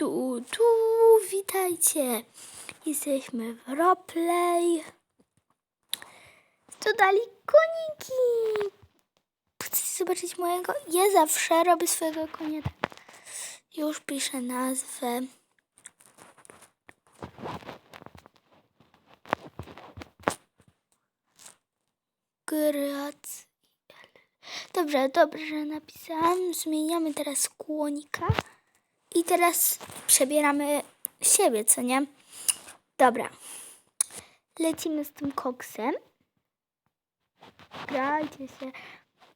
tu, tu, witajcie. Jesteśmy w Roplay. Dodali koniki. Chcecie zobaczyć mojego? Ja zawsze robię swojego konia. Już piszę nazwę. Grac. Dobrze, dobrze napisałam. Zmieniamy teraz kłonika. I teraz przebieramy siebie, co nie? Dobra. Lecimy z tym koksem. Grajcie się.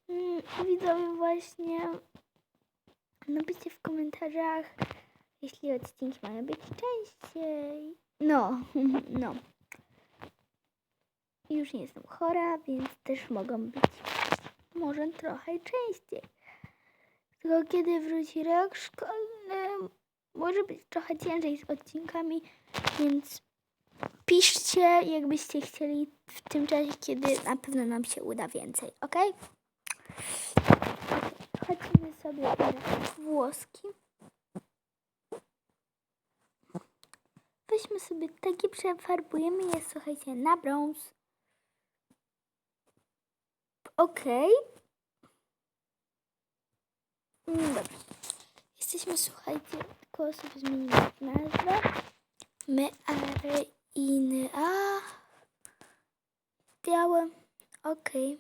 Mm, Widzowie właśnie napiszcie w komentarzach, jeśli odcinki mają być częściej. No, no. Już nie jestem chora, więc też mogą być może trochę częściej. Tylko kiedy wróci rok szkolny, może być trochę ciężej z odcinkami, więc piszcie, jakbyście chcieli w tym czasie, kiedy na pewno nam się uda więcej, ok? Chodźmy sobie teraz włoski. Weźmy sobie taki, przefarbujemy je, słuchajcie, na brąz. Okej. Mm, Dobrze. Jesteśmy, słuchajcie, tylko sobie zmienimy nazwę. My, ale, iny, a. Białe. Okej.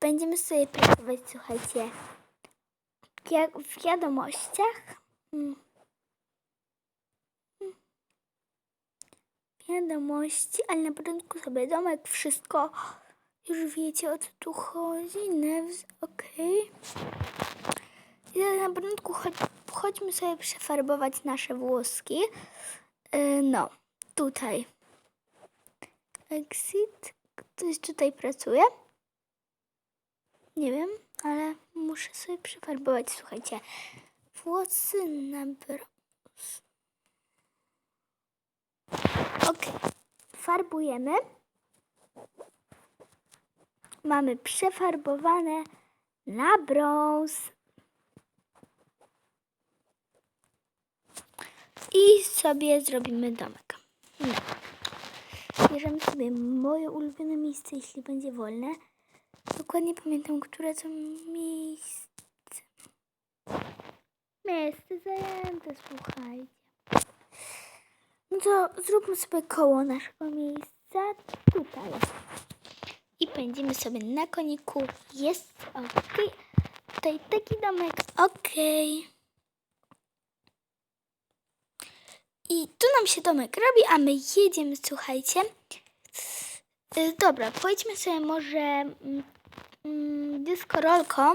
Będziemy sobie pracować, słuchajcie, jak w wiadomościach. Mm. Mm. Wiadomości, ale na początku sobie domek, wszystko. Już wiecie o co tu chodzi. Nevs, okej. Teraz na początku chodź, chodźmy sobie przefarbować nasze włoski. Yy, no, tutaj. Exit. Ktoś tutaj pracuje? Nie wiem, ale muszę sobie przefarbować. Słuchajcie, włosy na brąz. Ok, farbujemy. Mamy przefarbowane na brąz. I sobie zrobimy domek. No. Bierzemy sobie moje ulubione miejsce, jeśli będzie wolne. Dokładnie pamiętam, które to miejsce. Miejsce zajęte, słuchajcie. No to zróbmy sobie koło naszego miejsca tutaj. I pędzimy sobie na koniku. Jest ok. Tutaj taki domek. Ok. I tu nam się domek robi, a my jedziemy, słuchajcie. Y, Dobra, pojedźmy sobie może mm, mm, dyskorolką,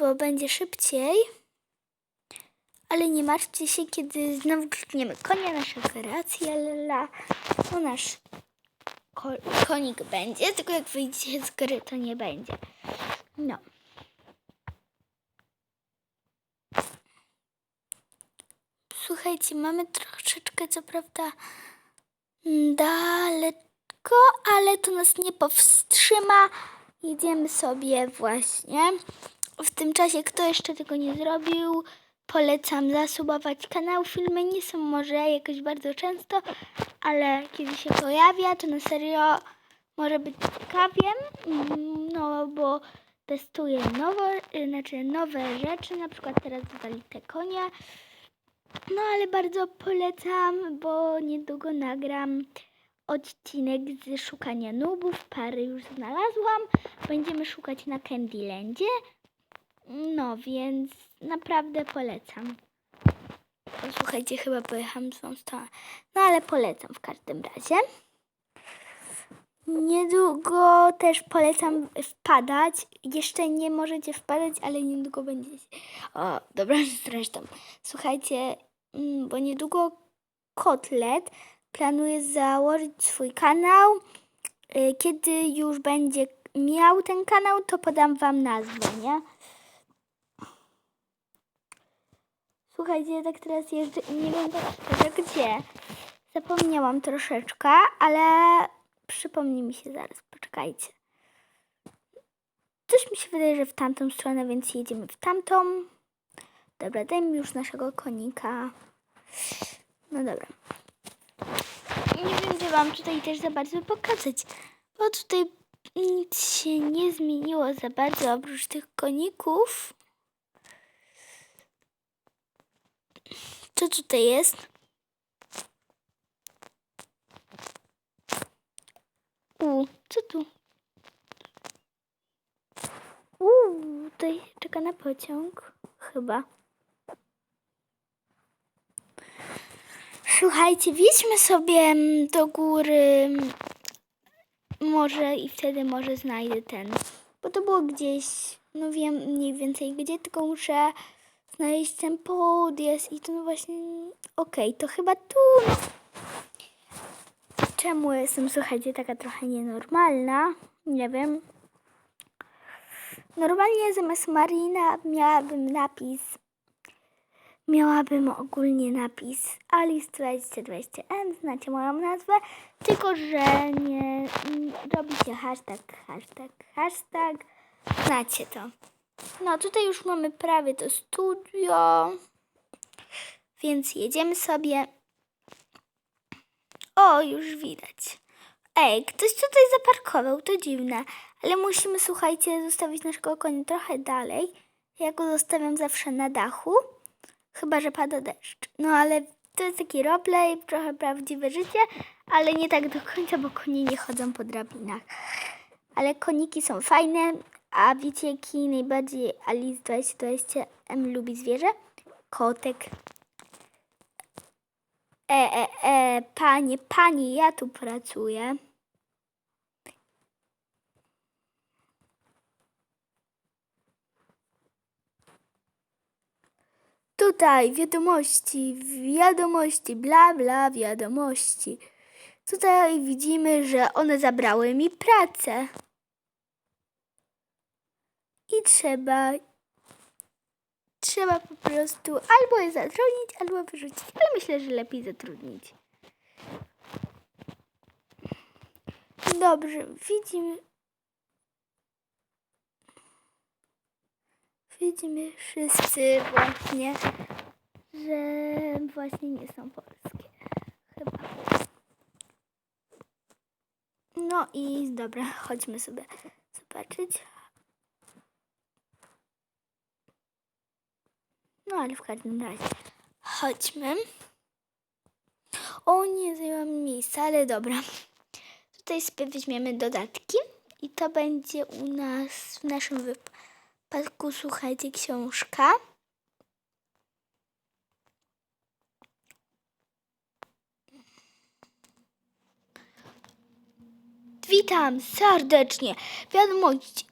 bo będzie szybciej. Ale nie martwcie się, kiedy znowu klikniemy konia, nasza operacja, lala. No nasz konik będzie, tylko jak wyjdziecie z gry, to nie będzie. No. Słuchajcie, mamy troszeczkę, co prawda, daleko, ale to nas nie powstrzyma. Jedziemy sobie właśnie. W tym czasie, kto jeszcze tego nie zrobił, polecam zasubować kanał. Filmy nie są może jakoś bardzo często, ale kiedy się pojawia, to na serio może być ciekawie. Mm, No, bo testuję nowe, znaczy nowe rzeczy, na przykład teraz dodali te konie. No ale bardzo polecam, bo niedługo nagram odcinek z szukania nubów. Pary już znalazłam. Będziemy szukać na Candylandzie. No więc naprawdę polecam. Słuchajcie, chyba pojechałam w złą stronę. No ale polecam w każdym razie. Niedługo też polecam wpadać. Jeszcze nie możecie wpadać, ale niedługo będziecie. O, dobra, zresztą. Słuchajcie, mm, bo niedługo Kotlet planuje założyć swój kanał. Y, Kiedy już będzie miał ten kanał, to podam wam nazwę, nie? Słuchajcie, ja tak teraz jeżdżę i nie wiem tak gdzie. Zapomniałam troszeczkę, ale przypomni mi się zaraz. Poczekajcie. Coś mi się wydaje, że w tamtą stronę, więc jedziemy w tamtą. Dobra, dajmy już naszego konika. No dobra. Nie gdzie wam tutaj też za bardzo pokazać, bo tutaj nic się nie zmieniło za bardzo oprócz tych koników. Co tutaj jest? U, co tu? Uuu, tutaj czeka na pociąg. Chyba. Słuchajcie, wjedźmy sobie mm, do góry. Może i wtedy może znajdę ten. Bo to było gdzieś, no wiem mniej więcej gdzie, tylko muszę znaleźć ten podjazd i to no właśnie... Okej, to chyba tu. Czemu jestem, słuchajcie, taka trochę nienormalna? Nie wiem. Normalnie zamiast Marina miałabym napis. Miałabym ogólnie napis Alice 2020M, znacie moją nazwę, tylko że nie robi się hashtag, hashtag, hashtag. Znacie to. No tutaj już mamy prawie to studio, więc jedziemy sobie. O, już widać. Ej, ktoś tutaj zaparkował, to dziwne. Ale musimy, słuchajcie, zostawić naszego konia trochę dalej. Ja go zostawiam zawsze na dachu. Chyba, że pada deszcz. No ale to jest taki roleplay, trochę prawdziwe życie, ale nie tak do końca, bo konie nie chodzą po drabinach. Ale koniki są fajne, a wiecie jaki najbardziej Alice 2020 M lubi zwierzę? Kotek. E, e, e, panie, panie, ja tu pracuję. Tutaj wiadomości, wiadomości, bla bla, wiadomości. Tutaj widzimy, że one zabrały mi pracę. I trzeba, trzeba po prostu albo je zatrudnić, albo wyrzucić. Ale myślę, że lepiej zatrudnić. Dobrze, widzimy. Widzimy wszyscy właśnie, że właśnie nie są polskie. Chyba. No i dobra, chodźmy sobie zobaczyć. No ale w każdym razie chodźmy. O nie, zajęłam miejsce, ale dobra. Tutaj sobie weźmiemy dodatki i to będzie u nas w naszym wypadku, słuchajcie, książka. Witam serdecznie. Wiadomości.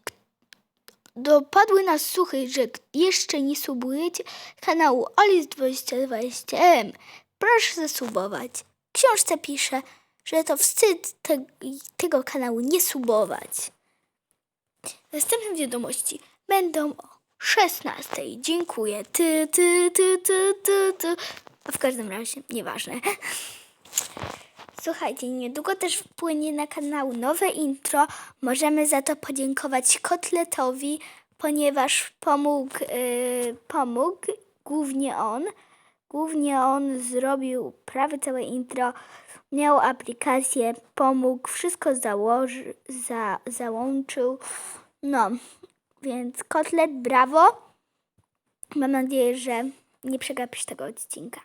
Dopadły nas słuchy, że jeszcze nie subujecie kanału Alice 2020M. Proszę zasubować. W książce pisze, że to wstyd te, tego kanału nie subować. Następne wiadomości będą o 16. Dziękuję. Ty, ty, ty, ty, ty, ty. A w każdym razie, nieważne. Słuchajcie, niedługo też wpłynie na kanał nowe intro. Możemy za to podziękować Kotletowi, ponieważ pomógł, yy, pomógł głównie on. Głównie on zrobił prawie całe intro, miał aplikację, pomógł, wszystko założy, za, załączył. No, więc Kotlet, brawo. Mam nadzieję, że nie przegapisz tego odcinka.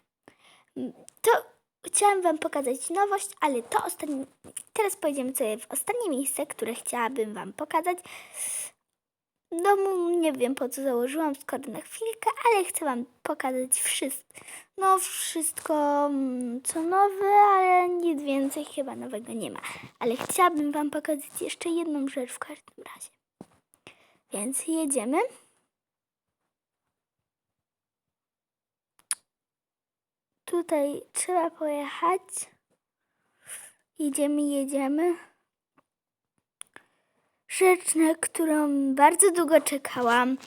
To chciałam Wam pokazać nowość, ale to ostatnie. Teraz pojedziemy sobie w ostatnie miejsce, które chciałabym Wam pokazać. Domu nie wiem po co założyłam, skoro na chwilkę, ale chcę Wam pokazać wszystko. No, wszystko mm, co nowe, ale nic więcej chyba nowego nie ma. Ale chciałabym Wam pokazać jeszcze jedną rzecz w każdym razie. Więc jedziemy. Tutaj trzeba pojechać. Jedziemy, jedziemy. Rzecz, na którą bardzo długo czekałam.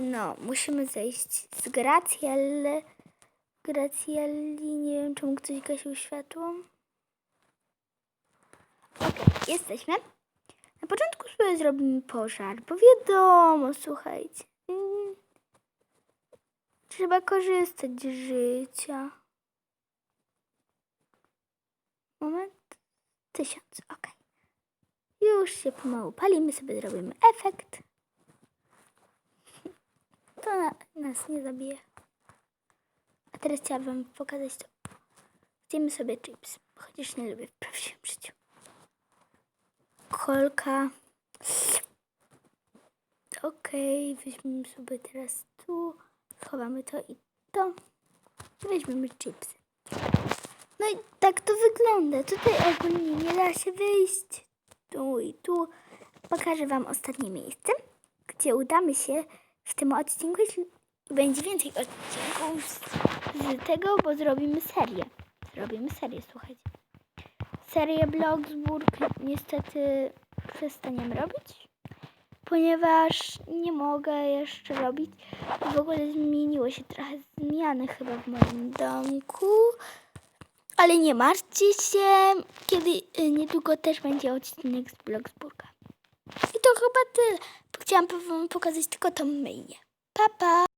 No, musimy zejść z Graciel. Gracieli, nie wiem, czemu ktoś gasił światło. Okej, jesteśmy. Na początku sobie zrobimy pożar, bo wiadomo, słuchajcie. Trzeba korzystać z życia. Moment. Tysiąc, ok. Już się pomału palimy, sobie zrobimy efekt. To na, nas nie zabije. A teraz chciałabym wam pokazać to. Zjemy sobie chips, chociaż nie lubię w prawdziwym życiu. Kolka. Okej, weźmiemy sobie teraz tu, schowamy to i to. Weźmiemy chipsy. No i tak to wygląda. Tutaj ogólnie nie da się wyjść. Tu i tu. Pokażę Wam ostatnie miejsce, gdzie udamy się w tym odcinku. Będzie więcej odcinków z tego, bo zrobimy serię. Zrobimy serię, słuchajcie. Serię Blogsburg niestety przestaniemy robić, ponieważ nie mogę jeszcze robić. W ogóle zmieniło się trochę zmiany chyba w moim domku. Ale nie martwcie się, kiedy y, niedługo też będzie odcinek z Blogsburga. I to chyba tyle. Chciałam wam pokazać tylko tą myję. Pa, pa!